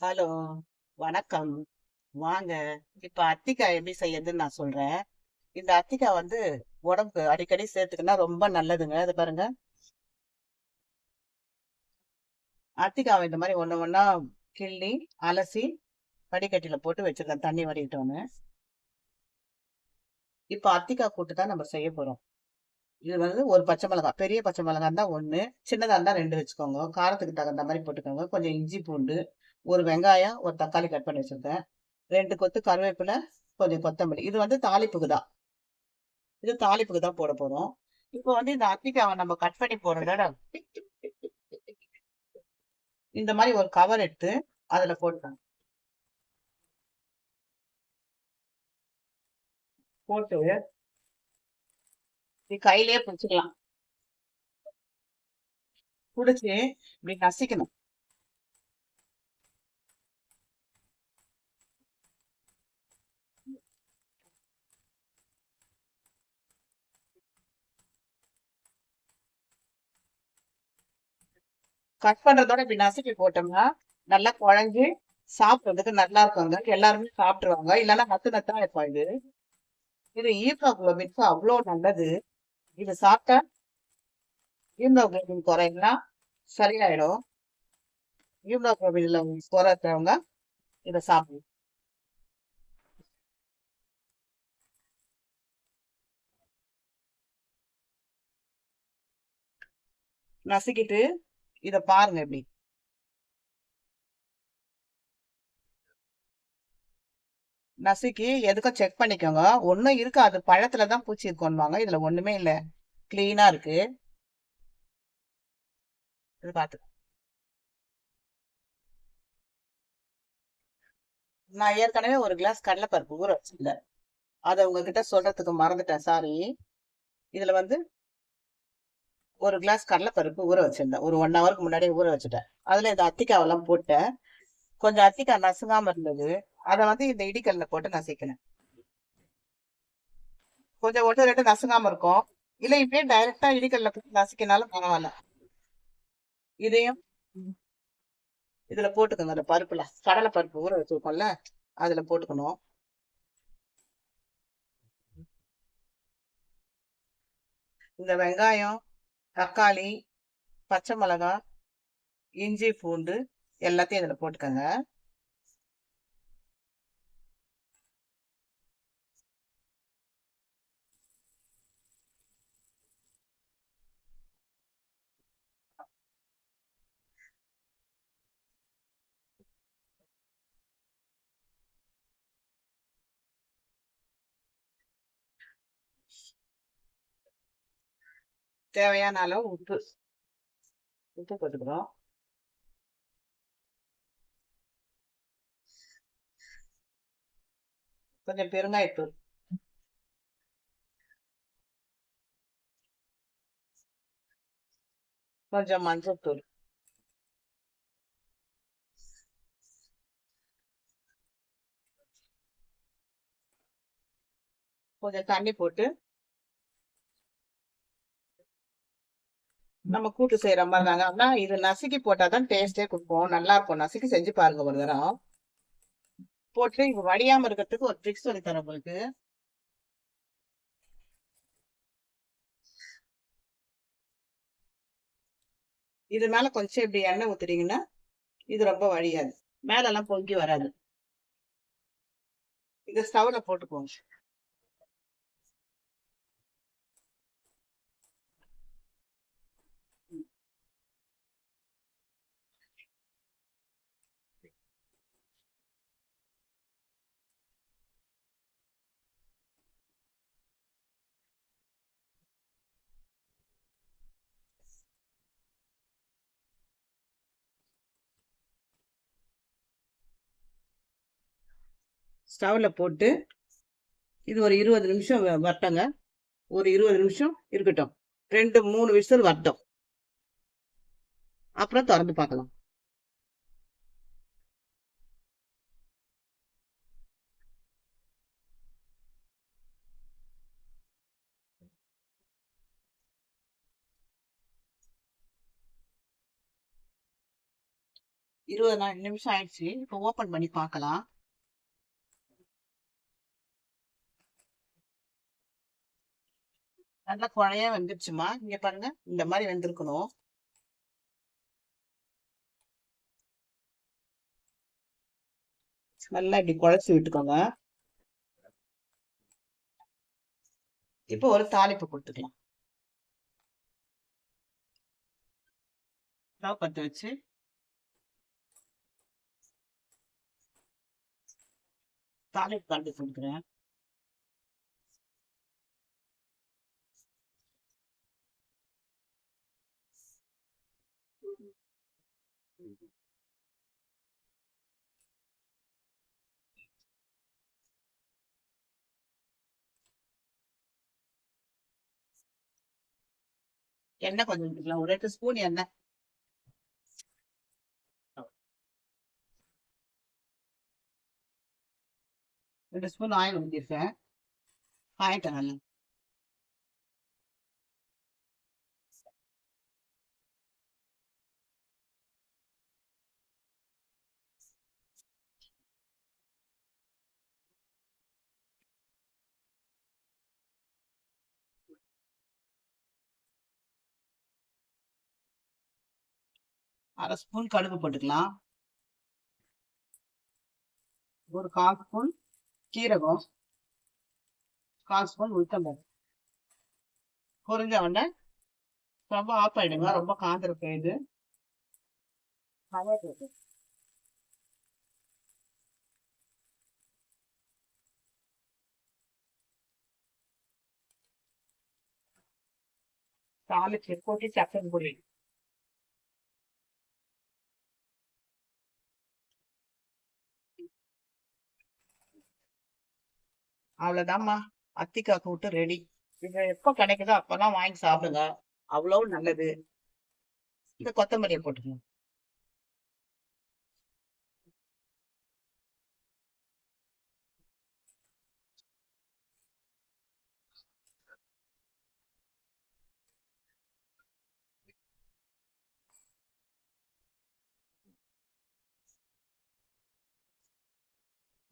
Hello வணக்கம். வாங்க. இப்ப அத்திக்காய் எப்படி செய்யறதுன்னு நான் சொல்றேன். இந்த அத்திக்காய் வந்து உடம்புக்கு அடிக்கடி சேர்த்துக்கினா ரொம்ப நல்லதுங்க. அது பாருங்க. அத்திக்காவை இந்த மாதிரி ஒன்று ஒன்றா கிள்ளி அலசி படிக்கட்டியில் போட்டு வச்சிருக்கேன். தண்ணி வடிக்கிட்டோன்னு இப்போ அத்திக்காய் கூட்டு தான் நம்ம செய்ய போகிறோம் இது வந்து ஒரு பச்சை மிளகாய் பெரிய பச்சை மிளகாய் இருந்தால் ஒன்று சின்னதாக இருந்தால் ரெண்டு வச்சுக்கோங்க. காரத்துக்கு தகுந்த மாதிரி போட்டுக்கோங்க. கொஞ்சம் இஞ்சி பூண்டு ஒரு வெங்காயம் ஒரு தக்காளி கட் பண்ணி வச்சிருக்கேன். ரெண்டு கொத்து கருவேப்பிலை கொஞ்சம் கொத்தமல்லி. இது வந்து தாளிப்புக்கு தான். இது தாளிப்புக்கு தான் போட போறோம். இப்போ வந்து இந்த அத்திக்காவை நம்ம கட் பண்ணி போடுறத இந்த மாதிரி ஒரு கவர் எடுத்து அதுல போட்டுக்கோங்க போட்டு நீ கையிலேயே பிடிச்சிக்கலாம். பிடிச்சி இப்படி நசிக்கணும். கட் பண்றதோட இப்படி நசுக்கி போட்டோம்னா நல்லா குழஞ்சு சாப்பிட்றதுக்கு நல்லா இருக்குங்க எல்லாருமே சாப்பிட்டுருவாங்க. இல்லைன்னா நத்து நத்தா இருக்கும் இது. இது ஈரோகுளோபின்ஸ் அவ்வளோ நல்லது. இது சாப்பிட்டா ஹீமோகுளோபின் குறையலாம் சரியாயிடும். ஹீமோகுளோபின்ல குறைக்கிறவங்க இதை சாப்பிடும் நசுக்கிட்டு இத பாருங்க எப்படி நசுக்கி எதுக்கும் செக் பண்ணிக்கோங்க. ஒன்னும் இருக்காது. பழத்துல தான் பூச்சி இருக்கோன்னுவாங்க. இதுல ஒண்ணுமே இல்ல. கிளீனா இருக்கு. இது நான் ஏற்கனவே ஒரு கிளாஸ் கடலைப்பருப்பு ஊற வச்சிருந்தேன். அதை உங்ககிட்ட சொல்றதுக்கு மறந்துட்டேன். சாரி இதுல வந்து ஒரு கிளாஸ் கடலைப்பருப்பு ஊற வச்சிருந்தேன். ஒரு ஒன் ஹவருக்கு முன்னாடியே ஊற வச்சுட்டேன். அதில் இந்த அத்திக்காவெல்லாம் போட்டேன். கொஞ்சம் அத்திக்காய் நசுங்காமல் இருந்தது. அதை வந்து இந்த இடிக்கல்ல போட்டு நசிக்கினேன். கொஞ்சம் ஒட்டு ரெண்டு நசுங்காமல் இருக்கும். இல்லை இப்படியே டைரெக்டாக இடிக்கல்ல போட்டு நசுக்கினாலும் பரவாயில்ல. இதையும் இதில் போட்டுக்கோங்க அந்த பருப்புல. கடலை பருப்பு ஊற வச்சுருக்கோம்ல அதில் போட்டுக்கணும். இந்த வெங்காயம் தக்காளி பச்சை மிளகாய் இஞ்சி பூண்டு எல்லாத்தையும் இதில் போட்டுக்கோங்க. தேவையான அளவு உப்பு. உப்பு போட்டுக்கிறோம். கொஞ்சம் பெருங்காயத்தூள். கொஞ்சம் மஞ்சள் தூள் கொஞ்சம் தண்ணி போட்டு நம்ம கூட்டு செய்யற மாதிரி தாங்க. ஆனா இது நசுக்கி போட்டாதான் டேஸ்டே கொடுப்போம் நல்லா இருக்கும். நசுக்கி செஞ்சு பாருங்க ஒரு தரம் போட்டு இப்ப வடியாம இருக்கிறதுக்கு ஒரு ட்ரிக்ஸ் சொல்லி தரேன் உங்களுக்கு. இது மேல கொஞ்சம் இப்படி எண்ணெய் ஊத்துறீங்கன்னா இது ரொம்ப வழியாது. மேல எல்லாம் பொங்கி வராது. இதை ஸ்டவ்ல போட்டுக்கோங்க. ஸ்டவ்வில் போட்டு இது ஒரு இருபது நிமிஷம் வரட்டங்க ஒரு இருபது நிமிஷம் இருக்கட்டும். ரெண்டு மூணு விசில் வரட்டும். அப்புறம் திறந்து பார்க்கலாம். இருபது நிமிஷம் ஆயிடுச்சு. இப்போ ஓபன் பண்ணி பார்க்கலாம். நல்லா குழையா வெந்துருச்சுமா? இங்க பாருங்க இந்த மாதிரி வெந்திருக்கணும். நல்லா இப்படி குழச்சி விட்டுக்கோங்க. இப்போ ஒரு தாளிப்பு கொடுத்துக்கலாம். ஸ்டவ் பற்ற வச்சு. தாளிப்பு கலந்து கொடுக்குறேன். எண்ணெய் கொஞ்சம் விட்டுக்கலாம் ஒரு எட்டு ஸ்பூன் எண்ணெய். ரெண்டு ஸ்பூன் ஆயில் ஊற்றிருக்கேன் ஆயிட்டேன் நல்லா அரை ஸ்பூன் கடுகு போட்டுக்கலாம். ஒரு கால் ஸ்பூன் சீரகம். கால் ஸ்பூன் உளுத்தம்பருப்பு. பொரிஞ்ச உடனே ரொம்ப ஆஃப் ஆயிடுங்க. ரொம்ப காந்திருக்கும் இது கருவேப்பிலை. தாளிச்சு கொட்டி சக்கரை பொடி. அவ்வளவுதாம்மா. அத்திக்காய் கூட்டு ரெடி இது எப்ப கிடைக்குதோ அப்பதான் வாங்கி சாப்பிடுங்க. அவ்வளவு நல்லது. இந்த கொத்தமல்லியை போட்டுக்கணும்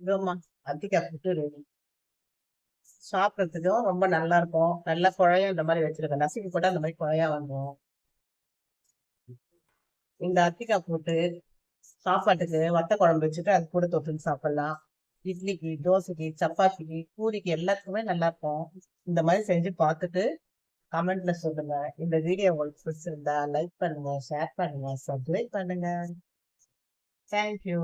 இதோம்மா அத்திக்காய் கூட்டு ரெடி சாப்பிட்றதுக்கும் ரொம்ப நல்லா இருக்கும். நல்லா குழையா இந்த மாதிரி வச்சிருக்கேன். நசுக்கி போட்டு அந்த மாதிரி குழையா வந்துடும் இந்த அத்திக்காய் போட்டு சாப்பாட்டுக்கு வத்த குழம்பு வச்சுட்டு அது கூட தொட்டுன்னு சாப்பிடலாம். இட்லிக்கு தோசைக்கு சப்பாத்திக்கு பூரிக்கு எல்லாத்துக்குமே நல்லா இருக்கும். இந்த மாதிரி செஞ்சு பார்த்துட்டு கமெண்ட்ல சொல்லுங்க. இந்த வீடியோ உங்களுக்கு பிடிச்சிருந்தா லைக் பண்ணுங்க ஷேர் பண்ணுங்க சப்ஸ்கிரைப் பண்ணுங்க. Thank you